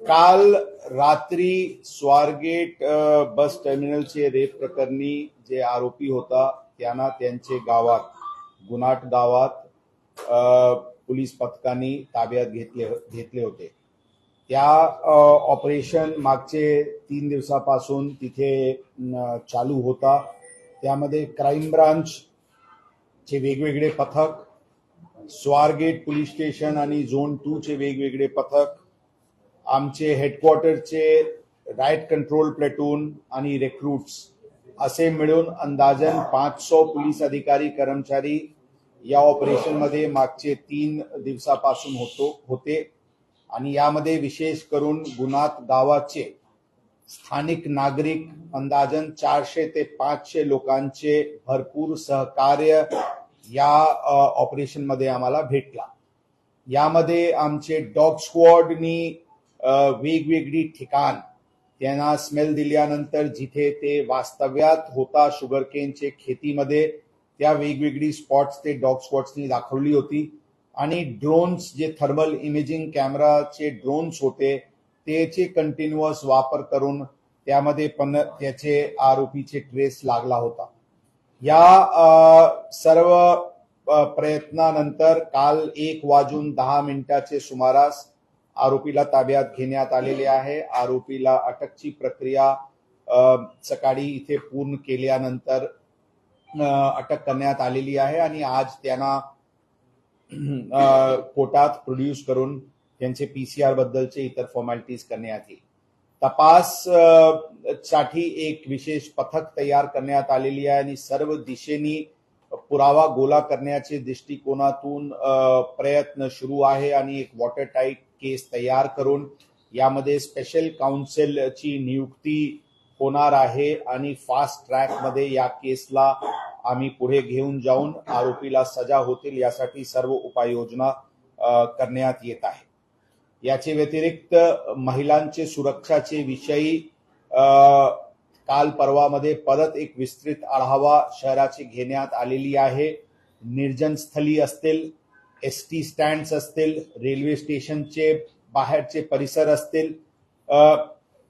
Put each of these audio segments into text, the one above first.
काल रात्री स्वारगेट बस टर्मिनलचे रेप प्रकरणी जे आरोपी होता त्यांना त्यांचे गावात गुनाट गावात पोलीस पथकाने ताब्यात घेतले घेतले होते. त्या ऑपरेशन मागचे तीन दिवसापासून तिथे चालू होता. त्यामध्ये क्राईम ब्रांच चे वेगवेगळे पथक स्वारगेट पोलीस स्टेशन आणि झोन टू चे वेगवेगळे पथक आमचे हेडक्वार्टरचे राईट कंट्रोल प्लेटून आणि रिक्रूट्स असे मिळून अंदाजन पाचशे पोलीस अधिकारी कर्मचारी या ऑपरेशनमध्ये मागचे तीन दिवसापासून होतो होते. आणि यामध्ये विशेष करून गुन्हात गावाचे स्थानिक नागरिक अंदाजन चारशे ते पाचशे लोकांचे भरपूर सहकार्य या ऑपरेशनमध्ये आम्हाला भेटला. यामध्ये आमचे डॉग स्क्वॉडनी वेगवेगळी ठिकाण. त्यांना स्मेल दिल्यानंतर जिथे ते वास्तव्यात होता शुगरकेनचे खेतीमध्ये त्या वेगवेगळी स्पॉट्स ते डॉग स्पॉट्सनी दाखवली होती. आणि ड्रोन्स जे थर्मल इमेजिंग कॅमेराचे ड्रोन्स होते त्याचे कंटिन्युअस वापर करून त्यामध्ये पण त्याचे आरोपीचे ट्रेस लागला होता. या सर्व प्रयत्नानंतर काल एक वाजून दहा मिनिटाचे सुमारास आरोपीला ताब्यात घेण्यात आलेले आहे. आरोपीला अटकची प्रक्रिया सकाळी इथे पूर्ण केल्यानंतर अटक करण्यात आलेली आहे आणि आज त्यांना कोर्टात प्रोड्यूस करून त्यांचे पीसीआर बद्दलचे इतर फॉर्मॅलिटीज करण्यात येईल. तपाससाठी एक विशेष पथक तयार करण्यात आलेली आहे आणि सर्व दिशेनी पुरावा गोला करण्याचे दृष्टिकोनातून प्रयत्न सुरू आहे आणि एक वॉटर टाईट केस तयार करून यामध्ये स्पेशल काउन्सिलची नियुक्ती होणार आहे आणि फास्ट ट्रॅकमध्ये या केसला आम्ही पुढे घेऊन जाऊन आरोपीला सजा होतील यासाठी सर्व उपाययोजना करण्यात येत आहे. याचे व्यतिरिक्त महिलांचे सुरक्षाचे विषयी काल परवामध्ये परत एक विस्तृत आढावा शहराची घेण्यात आलेली आहे. निर्जन स्थली असतील एस टी स्टँड्स असतील रेल्वे स्टेशनचे बाहेरचे परिसर असतील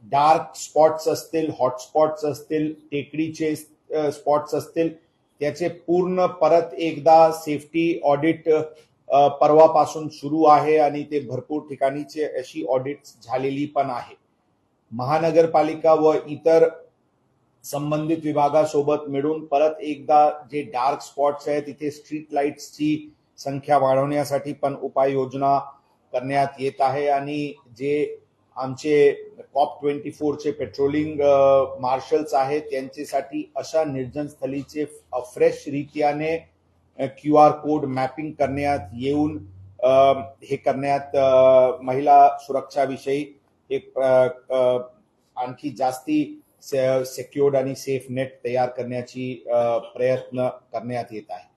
डार्क स्पॉट्स असतील हॉटस्पॉट्स असतील टेकडीचे स्पॉट्स असतील त्याचे पूर्ण परत एकदा सेफ्टी ऑडिट परवापासून सुरू आहे आणि ते भरपूर ठिकाणीचे अशी ऑडिट झालेली पण आहे. महानगरपालिका व इतर संबंधित विभागासोबत मिळून परत एकदा जे डार्क स्पॉट्स आहेत तिथे स्ट्रीट लाईट्सची संख्या वाढवण्यासाठी पण उपाययोजना करण्यात येत आहे. आणि जे आमचे कॉप ट्वेंटी फोरचे पेट्रोलिंग मार्शल्स आहेत त्यांच्यासाठी अशा निर्जन स्थलीचे फ्रेश रीत्याने क्यू आर कोड मॅपिंग करण्यात येऊन हे करण्यात महिला सुरक्षाविषयी एक आणखी जास्ती सेक्युर्ड आणि सेफ नेट तयार करण्याची प्रयत्न करण्यात येत आहे.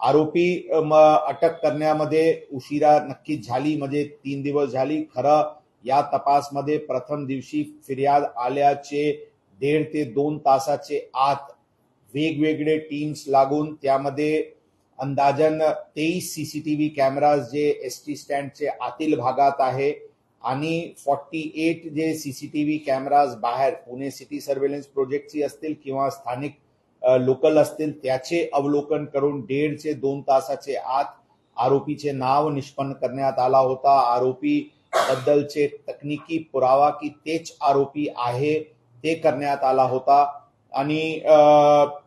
आरोपी अटक करण्यामध्ये उशिरा नक्कीच झाली म्हणजे तीन दिवस झाली. खरं या तपासमध्ये प्रथम दिवशी फिर्याद आल्याचे दीड ते दोन तासाचे आत वेगवेगळे टीम्स लागून त्यामध्ये अंदाजन तेवीस सीसीटीव्ही कॅमेराज जे एस टी स्टँडचे आतील भागात आहे आणि फॉर्टी एट जे सीसीटीव्ही कॅमेराज बाहेर पुणे सिटी सर्व्हेलन्स प्रोजेक्टची असतील किंवा स्थानिक लोकल असतील त्याचे अवलोकन करून दीडचे दोन तासाचे आत आरोपीचे नाव निष्पन्न करण्यात आला होता. आरोपी बद्दलचे तकनिकी पुरावा की तेच आरोपी आहे ते करण्यात आला होता. आणि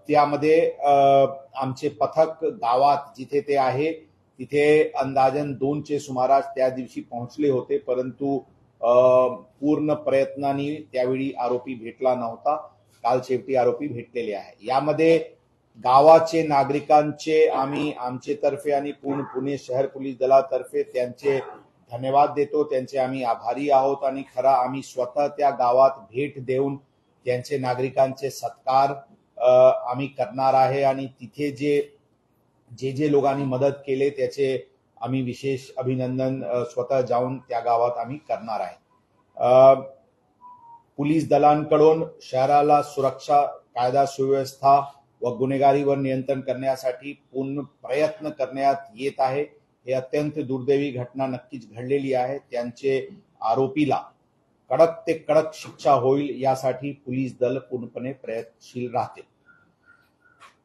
त्यामध्ये आमचे पथक गावात जिथे ते आहे तिथे अंदाजन दोनचे सुमारास त्या दिवशी पोहोचले होते. परंतु पूर्ण प्रयत्नांनी त्यावेळी आरोपी भेटला नव्हता. काल शेवटी आरोपी भेटलेले आहे यामध्ये गावाचे नागरिकांचे आम्ही आमचे तर्फे आणि पूर्ण पुणे शहर पोलीस दलातर्फे त्यांचे धन्यवाद देतो. त्यांचे आम्ही आभारी आहोत आणि खरा आम्ही स्वतः त्या गावात भेट देऊन त्यांचे नागरिकांचे सत्कार आम्ही करणार आहे आणि तिथे जे जे जे लोकांनी मदत केले त्याचे आम्ही विशेष अभिनंदन स्वतः जाऊन त्या गावात आम्ही करणार आहे. पोलीस दलांकडून शहराला सुरक्षा कायदा सुव्यवस्था व गुन्हेगारीवर नियंत्रण करण्यासाठी पूर्ण प्रयत्न करण्यात येत आहे. हे अत्यंत दुर्दैवी घटना नक्कीच घडलेली आहे. त्यांचे आरोपीला कडक ते कडक शिक्षा होईल यासाठी पोलीस दल पूर्णपणे प्रयत्नशील राहते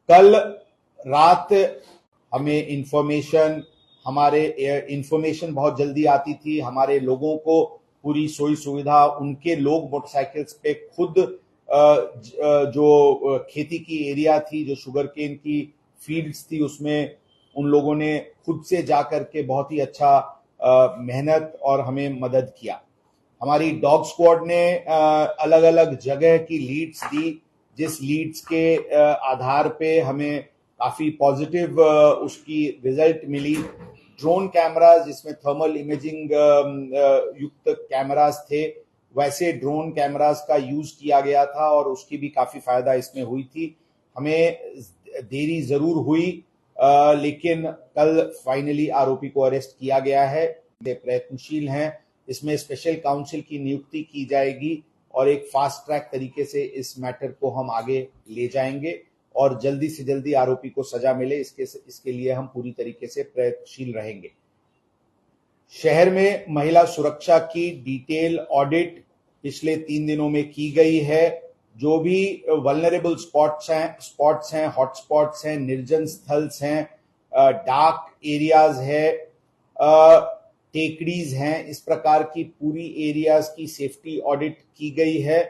कल रात हमें इन्फॉर्मेशन हमारे इन्फॉर्मेशन बहुत जल्दी आती थी. हमारे लोगों को पूरी सोई सुविधा उनके लोग मोटरसाइकिल्स पे खुद जो खेती की एरिया थी, जो शुगर केन की फील्ड्स थी, उसमें उन लोगों ने खुद से जा करके बहुत ही अच्छा मेहनत और हमें मदद किया। हमारी डॉग स्क्वाड ने अलग अलग जगह की लीड्स दी, जिस लीड्स के आधार पे हमें काफ़ी पॉजिटिव उसकी रिज़ल्ट मिली। ड्रोन कैमराज जिसमें थर्मल इमेजिंग युक्त कैमराज थे, वैसे ड्रोन कैमराज का यूज़ किया गया था और उसकी भी काफ़ी फ़ायदा इसमें हुई थी। हमें देरी ज़रूर हुई लेकिन कल फाइनली आरोपी को अरेस्ट किया गया है। वे प्रयत्नशील हैं। इसमें स्पेशल काउंसिल की नियुक्ति की जाएगी और एक फास्ट ट्रैक तरीके से इस मैटर को हम आगे ले जाएँगे। और जल्दी से जल्दी आरोपी को सजा मिले, इसके इसके लिए हम पूरी तरीके से प्रयत्नशील रहेंगे। शहर में महिला सुरक्षा की डिटेल ऑडिट पिछले तीन दिनों में की गई है। जो भी वल्नरेबल स्पॉट्स हैं स्पॉट्स हैं हॉटस्पॉट्स हैं, निर्जन स्थल्स हैं डार्क एरियाज़ है टेकड़ीज हैं, इस प्रकार की पूरी एरियाज़ की सेफ्टी ऑडिट की गई है।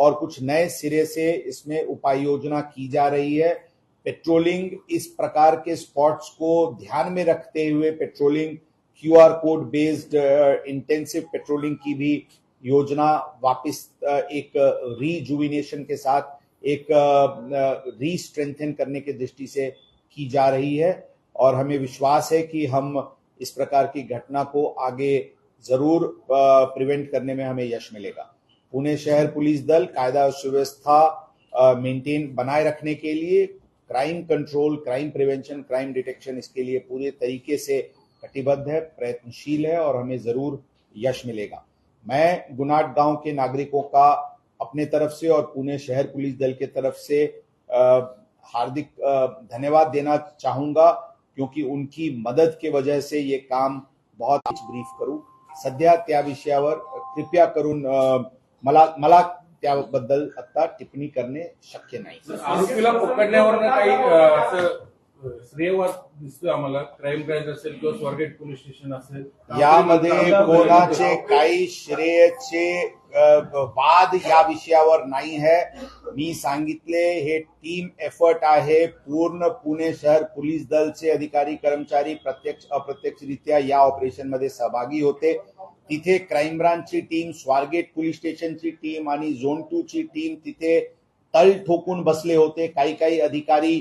और कुछ नए सिरे से इसमें उपाय योजना की जा रही है। पेट्रोलिंग इस प्रकार के स्पॉट्स को ध्यान में रखते हुए patrolling, QR code based intensive patrolling की भी योजना वापस एक रीजुविनेशन के साथ एक री स्ट्रेंथन करने की दृष्टि से की जा रही है। और हमें विश्वास है कि हम इस प्रकार की घटना को आगे ज़रूर प्रिवेंट करने में हमें यश मिलेगा। पुणे शहर पुलिस दल कायदा और सुव्यवस्था मेंटेन बनाए रखने के लिए crime control crime prevention crime detection इसके लिए पूरे तरीके से कटिबद्ध है, प्रयत्नशील है और हमें ज़रूर यश मिलेगा। मैं गुनाट गाँव के नागरिकों का अपने तरफ़ से और पुणे शहर पुलिस दल के तरफ़ से हार्दिक धन्यवाद देना चाहूँगा क्योंकि उनकी मदद के वजह से ये काम बहुत ब्रीफ करू। सध्या त्या विषयावर कृपया करून मला मला त्याबद्दल आता टिप्पणी करणे शक्य नाही. आरोपीला पकडण्यावर काही श्रेयवाद दिसतोय आम्हाला. क्राईम ब्रँच असेल किंवा स्वारगेट पोलीस स्टेशन असेल. यामध्ये कोणाचे काही श्रेयचे वाद या विषयावर नाही है मी सांगितले हे टीम एफर्ट आहे. पूर्ण पुणे शहर पोलीस दलचे अधिकारी कर्मचारी प्रत्यक्ष अप्रत्यक्षरित्या या ऑपरेशनमध्ये सहभागी होते. तिथे क्राईम ब्रांचची टीम स्वारगेट पोलीस स्टेशनची टीम आणि झोन टू ची टीम तिथे तल ठोकून बसले होते. काही काही अधिकारी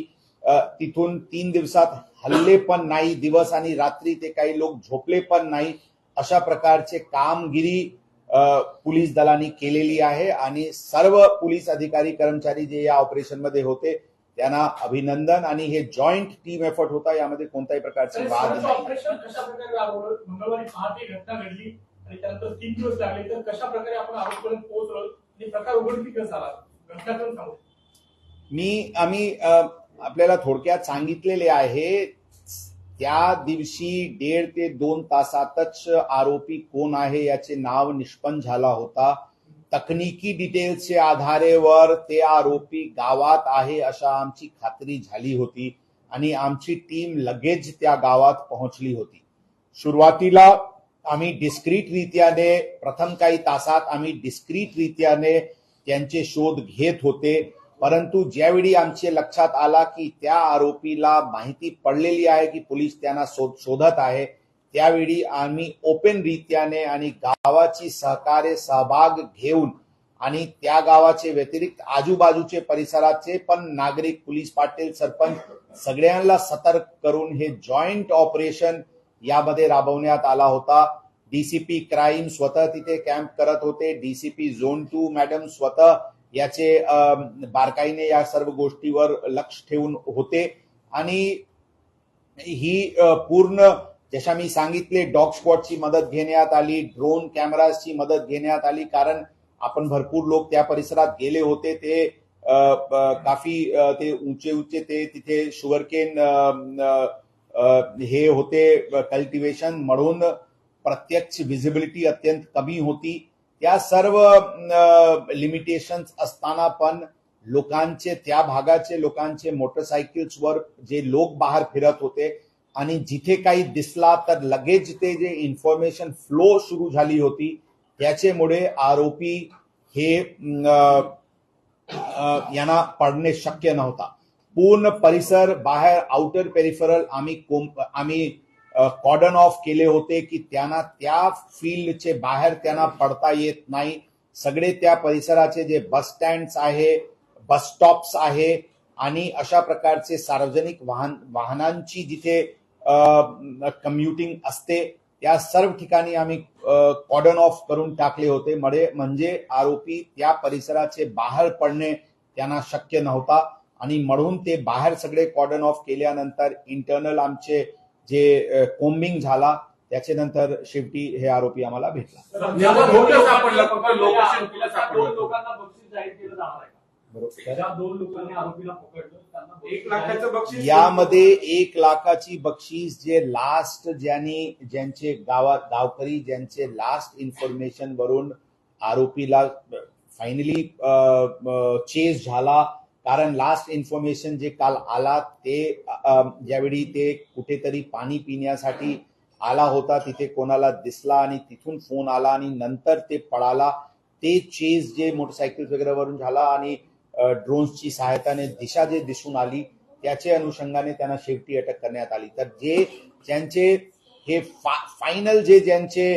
तिथून तीन दिवसात हल्ले पण नाही दिवस आणि रात्री ते काही लोक झोपले पण नाही. अशा प्रकारचे कामगिरी पोलीस दलांनी केलेली आहे आणि सर्व पोलीस अधिकारी कर्मचारी जे या ऑपरेशनमध्ये होते त्यांना अभिनंदन आणि हे जॉईंट टीम एफर्ट होता. यामध्ये कोणत्याही प्रकारचे वाद नाही. आणि त्यानंतर तीन दिवस लागले. तर कशा प्रकारे आपण आरोपपर्यंत पोहोचलो आणि प्रकार उघडकीस कसा आला घटनाक्रम सांगू. मी आम्ही आपल्याला थोडक्यात सांगितलेले आहे त्या दिवशी दीड ते दोन तासातच आरोपी कोण आहे याचे नाव निष्पन्न झाला होता. तकनिकी डिटेल्सच्या आधारेवर ते आरोपी गावात आहे अशा आमची खात्री झाली होती आणि आमची टीम लगेच त्या गावात पोहोचली होती. सुरुवातीला आम्ही डिस्क्रीट रीत्याने प्रथम काही तासात आम्ही डिस्क्रीट रीत्याने त्यांचे शोध घेत होते. परंतु ज्यावेळी आमच्या लक्षात आला की त्या आरोपीला माहिती पडलेली आहे की पोलीस त्यांना शोध शोधत आहे त्यावेळी आम्ही ओपन रीत्याने आणि गावाची सहकार्य सहभाग घेऊन आणि त्या गावाचे व्यतिरिक्त आजूबाजूचे परिसराचे पण नागरिक पोलीस पाटील सरपंच सगळ्यांना सतर्क करून हे जॉईंट ऑपरेशन यामध्ये राबवण्यात आला होता. डीसीपी क्राईम स्वतः तिथे कॅम्प करत होते. डीसीपी झोन टू मॅडम स्वतः याचे बारकाईने या सर्व गोष्टीवर लक्ष ठेवून होते. आणि ही पूर्ण जशा मी सांगितले डॉग स्पॉटची मदत घेण्यात आली ड्रोन कॅमेराची मदत घेण्यात आली कारण आपण भरपूर लोक त्या परिसरात गेले होते. ते काफी ते उंचे उंचे ते तिथे शुगरकेन हे होते कल्टिवेशन म्हणून प्रत्यक्ष विजिबिलिटी अत्यंत कमी होती. त्या सर्व लिमिटेशन्स असताना पण लोकांचे त्या भागाचे लोकांचे मोटरसायकल्सवर जे लोक बाहेर फिरत होते आणि जिथे काही दिसला तर लगेच ते जे इन्फॉर्मेशन फ्लो सुरू झाली होती त्याच्यामुळे आरोपी हे यांना पडणे शक्य नव्हता. पूर्ण परिसर बाहेर आउटर पेरिफरल आम्ही आम्ही कॉर्डन ऑफ केले होते की त्यांना त्या फील्डचे बाहेर त्यांना पडता येत नाही. सगळे त्या परिसराचे जे बस स्टँड्स आहे बस स्टॉप्स आहे आणि अशा प्रकारचे सार्वजनिक वाहन वाहनांची जिथे कम्युटिंग असते त्या सर्व ठिकाणी आम्ही कॉर्डन ऑफ करून टाकले होते. मडे म्हणजे आरोपी त्या परिसराचे बाहेर पडणे त्यांना शक्य नव्हता. आणि म्हणून ते बाहेर सगळे कॉर्डन ऑफ केल्यानंतर इंटरनल आमचे जे कोम्बिंग झाला त्याच्यानंतर शेवटी हे आरोपी आम्हाला भेटला. नेमकं कुठं सापडलं फक्त लोकेशन कुठं त्या सापडलं दोन लोकांना बक्षीस जाहीर केलं जाणार आहे का? बरोबर. ज्या दोन लोकांनी आरोपीला पकडलं त्यांना बक्षीस एक लाखाचं बक्षीस यामध्ये एक लाखाची बक्षीस जे लास्ट ज्यांनी ज्यांचे गावात गावकरी ज्यांचे लास्ट इन्फॉर्मेशन वरून आरोपीला फायनली चेस झाला कारण लास्ट इन्फॉर्मेशन जे काल आला ते ज्यावेळी ते कुठेतरी पाणी पिण्यासाठी आला होता तिथे कोणाला दिसला आणि तिथून फोन आला आणि नंतर ते पळाला ते चेस जे मोटरसायकल वगैरे वरून झाला आणि ड्रोन्सची सहायताने दिशा जे दिसून आली त्याच्या अनुषंगाने त्यांना शेवटी अटक करण्यात आली. तर जे ज्यांचे हे फा फायनल जे ज्यांचे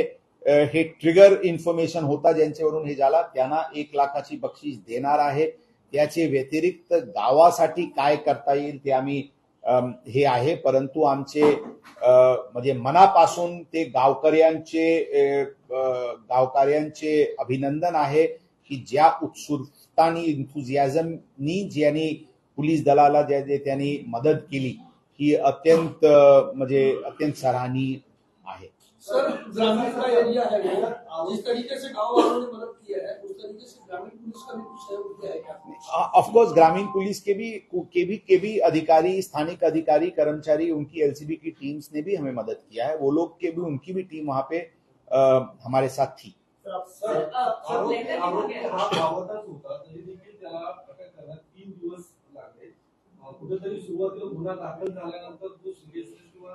हे ट्रिगर इन्फॉर्मेशन होता ज्यांच्यावरून हे झाला त्यांना एक लाखाची बक्षीस देणार आहे. त्याचे व्यतिरिक्त गावासाठी काय करता येईल ते आम्ही हे आहे. परंतु आमचे म्हणजे मनापासून ते गावकऱ्यांचे गावकऱ्यांचे अभिनंदन आहे की ज्या उत्सुकतानी इन्थुझियाझमनी ज्यांनी पोलीस दलाला ज्या जे त्यांनी मदत केली ही अत्यंत म्हणजे अत्यंत सराहनीय आहे. सर ग्रामीण का एरिया है वो। जिस तरीके से गाँव वालों ने मदद की है उस तरीके से ग्रामीण पुलिस का भी कुछ सहयोग किया है क्या? ऑफकोर्स ग्रामीण पुलिस के भी के भी के भी अधिकारी स्थानिक अधिकारी कर्मचारी उनकी एलसीबी की टीम्स ने भी हमें मदद किया है। वो लोग के भी उनकी भी टीम वहाँ पे अ, हमारे साथ थी। हा अटक करण्यात तीन दिवस लागले कुठेतरी सुरुवातीला गुन्हा दाखल झाल्यानंतर जो सिरियसनेस किंवा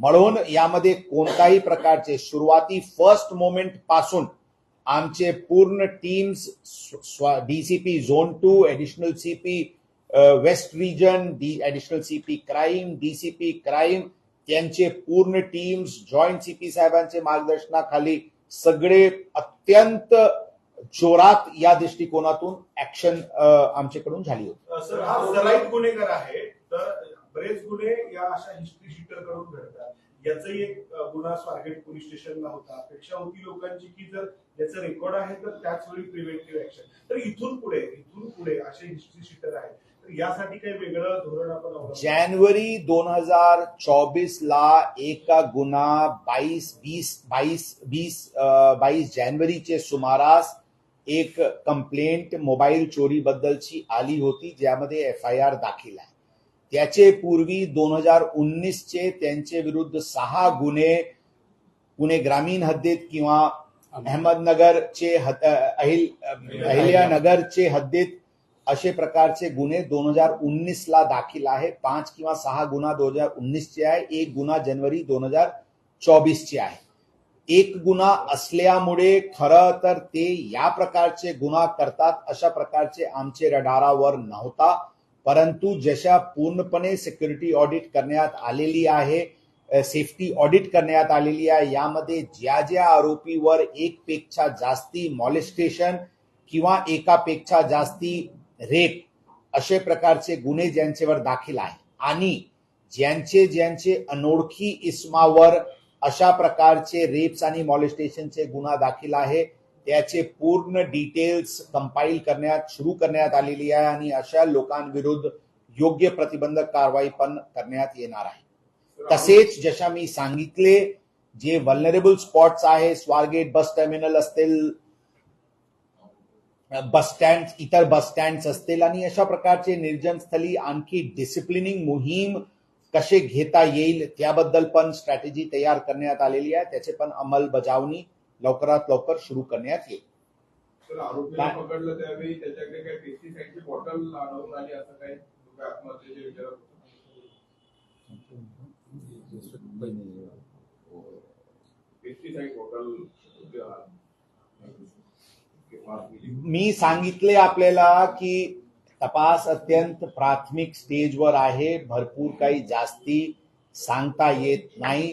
म्हणून यामध्ये कोणताही प्रकारचे सुरुवाती फर्स्ट मोमेंटपासून आमचे पूर्ण teams DCP zone two additional CP west region D additional CP crime DCP crime त्यांचे पूर्ण टीम्स जॉईंट सीपी साहेबांचे मार्गदर्शनाखाली सगळे अत्यंत जोरात या दृष्टिकोनातून ऍक्शन आमच्याकडून झाली होती. सर हा सलाईत गुन्हेगार आहे? तर बरेच गुन्हे या अशा हिस्ट्री शीटरकडून घडतात. याचाही एक गुन्हा स्वारगेट पोलीस स्टेशनला होता. अपेक्षा होती लोकांची की जर याचं रेकॉर्ड आहे तर त्याच वेळी प्रिव्हेंटिव्ह ऍक्शन तर इथून पुढे इथून पुढे असे हिस्ट्री शीटर आहेत. तर यासाठी काही वेगळं धोरण आपण जानेवारी दोन हजार चोवीस ला एका गुन्हा बाईस वीस बाईस वीस बाईस जानेवारीचे सुमारास एक कंप्लेंट मोबाईल चोरी बद्दलची आली होती ज्यामध्ये एफ आय आर दाखल आहे. त्याचे पूर्वी दोन हजार उन्नीसचे त्यांचे विरुद्ध सहा गुन्हे पुणे ग्रामीण हद्दीत किंवा अहमदनगरचे हद- अहिल अहिल्यानगरचे हद्दीत असे प्रकारचे गुन्हे दोन हजार उन्नीस ला दाखल आहे. पाच किंवा सहा गुन्हा दोन हजार उन्नीस चे आहे. एक गुन्हा जनवरी दोन हजार चोवीस चे आहे. एक गुन्हा असल्यामुळे खरं तर ते या प्रकारचे गुन्हा करतात. अशा प्रकारचे आमचे रडारावर नव्हता. परंतु जशा पूर्णपणे सिक्युरिटी ऑडिट करण्यात आलेली आहे सेफ्टी ऑडिट करण्यात आलेली आहे यामध्ये ज्या ज्या आरोपीवर एक पेक्षा जास्ती मॉलेस्टेशन किंवा एकापेक्षा जास्ती रेप असे प्रकारचे गुन्हे ज्यांच्यावर दाखल आहे आणि ज्यांचे ज्यांचे अनोळखी इस्मावर अशा प्रकारचे रेप्स आणि मॉलेस्टेशनचे गुन्हा दाखल आहे त्याचे पूर्ण डिटेल्स कंपाईल करण्यात सुरू करण्यात आलेली आहे आणि अशा लोकांविरुद्ध योग्य प्रतिबंधक कारवाई पण करण्यात येणार आहे. तसेच जशा मी सांगितले जे वल्नरेबल स्पॉट्स आहे स्वारगेट बस टर्मिनल असतील बस स्टँड इतर बस स्टँड असतील आणि अशा प्रकारचे निर्जन स्थळी आणखी डिसिप्लिनिंग मोहीम कसे घेता येईल त्याबद्दल पण स्ट्रॅटेजी तयार करण्यात आलेली आहे. त्याचे पण अंमलबजावणी लवकरात लवकर सुरू करण्यात येईल. पकडलं त्यावेळी त्याच्याकडे काही पेस्टिसाइडची बॉटल आणून आली असं काही आत्महत्येचे विचार होते. बॉटल मी सांगितले आपल्याला की तपास अत्यंत प्राथमिक स्टेजवर आहे. भरपूर काही जास्ती सांगता येत नाही.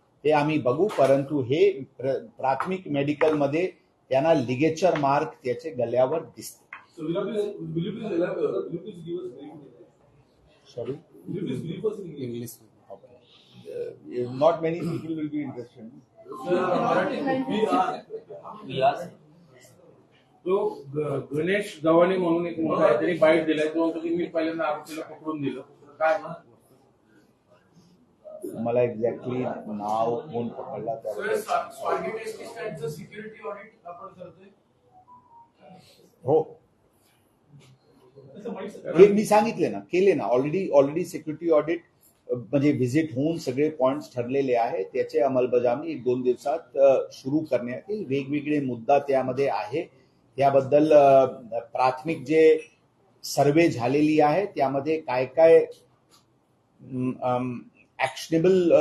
ते आम्ही बघू परंतु हे प्र- प्राथमिक मेडिकलमध्ये त्यांना लिगेचर मार्क त्याचे गल्यावर दिसते? Sorry? Not many people will be interested तो गणेश गव्हाणे म्हणून एक मुलगा आहे त्यांनी बाईट दिलाय तो म्हणतो की मी पहिल्यांदा आरोपीला पकडून दिलं. काय मला एक्झॅक्टली नाव कोण पकडला हो. हे मी सांगितले ना केले ना. ऑलरेडी ऑलरेडी सिक्युरिटी ऑडिट म्हणजे व्हिजिट होऊन सगळे पॉइंट्स ठरलेले आहे त्याचे अंमलबजावणी एक दोन दिवसात सुरू करण्यात येईल. वेगवेगळे मुद्दा त्यामध्ये आहे. त्याबद्दल प्राथमिक जे सर्वे झालेली आहे त्यामध्ये काय काय ऍक्शनेबल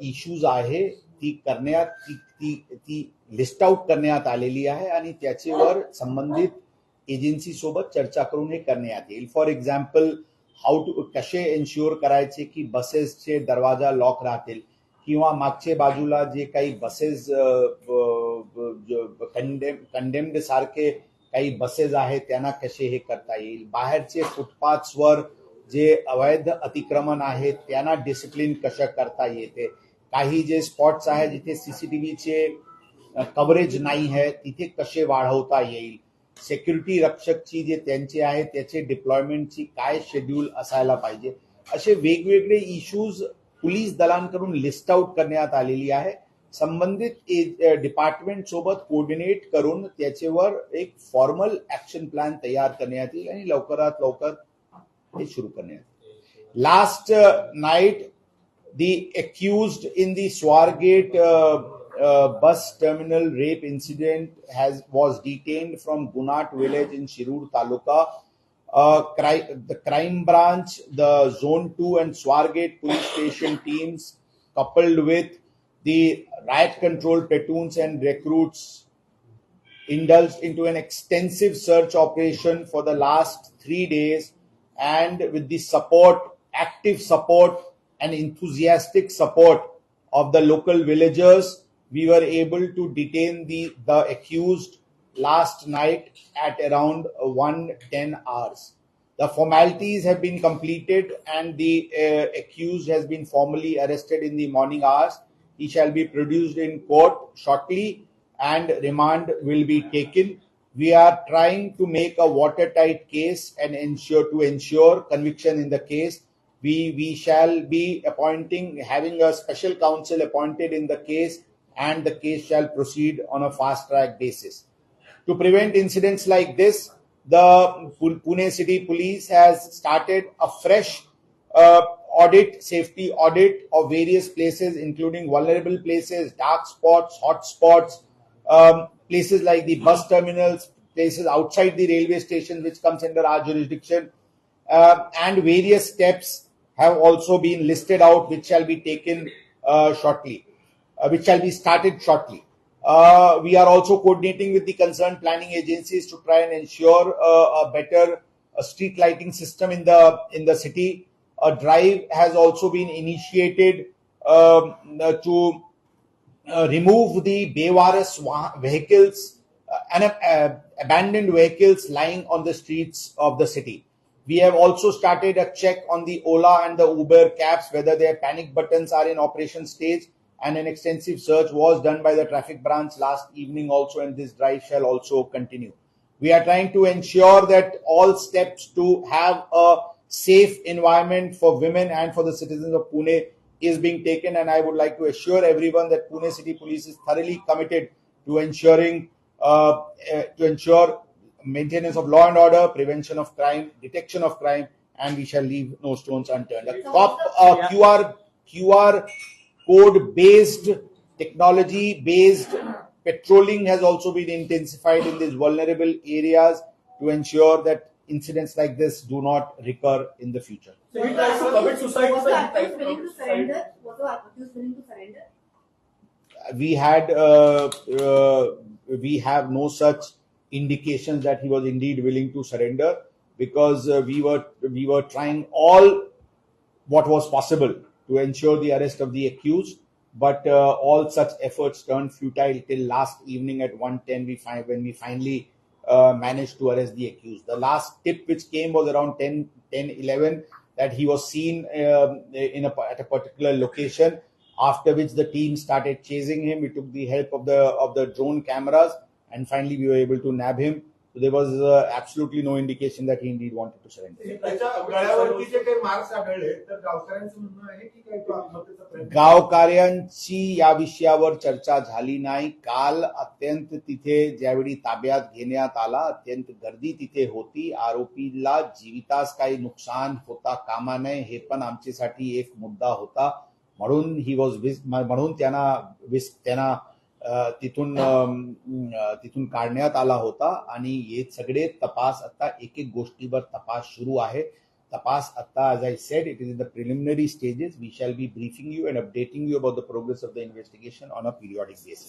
इश्यूज uh, आहे ती करण्यात ती ती ती लिस्ट आउट करण्यात आलेली आहे आणि त्याच्यावर संबंधित एजन्सी सोबत चर्चा करून हे करण्यात येईल. फॉर एक्झाम्पल हाऊ टू कसे एन्श्युअर करायचे की बसेसचे दरवाजा लॉक राहतील किंवा मागचे बाजूला जे काही बसेस कंडेम कंडेम्ड सारखे काही बसेस आहेत त्यांना कसे हे करता येईल? बाहेरचे फुटपाथ्सवर जे अवैध अतिक्रमण आहे त्यांना डिसिप्लिन कशा करता येते? काही जे स्पॉट्स आहेत जिथे सीसीटीव्हीचे कव्हरेज नाही आहे तिथे कसे वाढवता येईल? सेक्युरिटी रक्षकची जे त्यांचे आहे त्याचे डिप्लॉयमेंटची काय शेड्यूल असायला पाहिजे? असे वेगवेगळे इश्यूज पोलीस दलांकडून लिस्ट आउट करण्यात आलेली आहे. संबंधित डिपार्टमेंट सोबत कोऑर्डिनेट करून त्याच्यावर एक फॉर्मल ऍक्शन प्लॅन तयार करण्यात येईल आणि लवकरात लवकर हे सुरू करण्यात last night the accused in the Swargate uh, uh, bus terminal rape incident has was detained from Gunat village in Shirur Taluka. Uh, cri- the crime branch, the Zone 2 and Swargate police station teams, coupled with the riot control platoons and recruits, indulged into an extensive search operation for the last three days and with the support, active support and enthusiastic support of the local villagers, we were able to detain the, the accused last night at around 1:10 hours. The formalities have been completed and the uh, accused has been formally arrested in the morning hours. He shall be produced in court shortly and remand will be taken. We are trying to make a watertight case and ensure to ensure conviction in the case. We we shall be appointing having a special counsel appointed in the case, and the case shall proceed on a fast track basis. To prevent incidents like this, the Pu- Pune City Police has started a fresh uh, audit, safety audit of various places, including vulnerable places, dark spots, hot spots, um, places like the bus terminals, places outside the railway station, which comes under our jurisdiction, uh, and various steps have also been listed out, which shall be taken uh, shortly, uh, which shall be started shortly. Uh, we are also coordinating with the concerned planning agencies to try and ensure uh, a better uh, street lighting system in the in the city. A drive has also been initiated um, uh, to remove the Bewaris vehicles uh, and uh, abandoned vehicles lying on the streets of the city. We have also started a check on the Ola and the Uber cabs whether their panic buttons are in operation stage and an extensive search was done by the traffic branch last evening also and this drive shall also continue. We are trying to ensure that all steps to have a safe environment for women and for the citizens of Pune is being taken and I would like to assure everyone that Pune City Police is thoroughly committed to ensuring uh, uh, to ensure maintenance of law and order, prevention of crime, detection of crime, and we shall leave no stones unturned. A cop, uh, QR QR code based technology based patrolling has also been intensified in these vulnerable areas to ensure that incidents like this do not recur in the future. So he tries to commit suicide. Was the he accused willing to surrender? Was the accused willing to surrender? we had uh, uh, we have no such indications that he was indeed willing to surrender because uh, we were we were trying all what was possible to ensure the arrest of the accused but uh, all such efforts turned futile till last evening at 1:10 we find when we finally uh, managed to arrest the accused. The last tip which came was around 10 10 11 that he was seen um, in a at a particular location after which the team started chasing him. We took the help of the of the drone cameras and finally we were able to nab him so there was uh, absolutely no indication that he indeed wanted to surrender. गावकऱ्यांचं या विषयावर चर्चा झाली नाही. काल अत्यंत तिथे ज्यावेळी ताब्यात घेण्यात आला अत्यंत गर्दी तिथे होती. आरोपीला जीवितास काही नुकसान होता कामा नये हे पण आमच्यासाठी एक मुद्दा होता. म्हणून ही वॉज म्हणून त्यांना विस त्यांना तिथून तिथून काढण्यात आला होता आणि हे सगळे तपास आता एक एक गोष्टीवर तपास सुरू आहे. तपास आता as I said it is in the preliminary stages we shall be briefing you and updating you about the progress of the investigation on a periodic basis